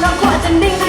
เราควรจะนิ่ง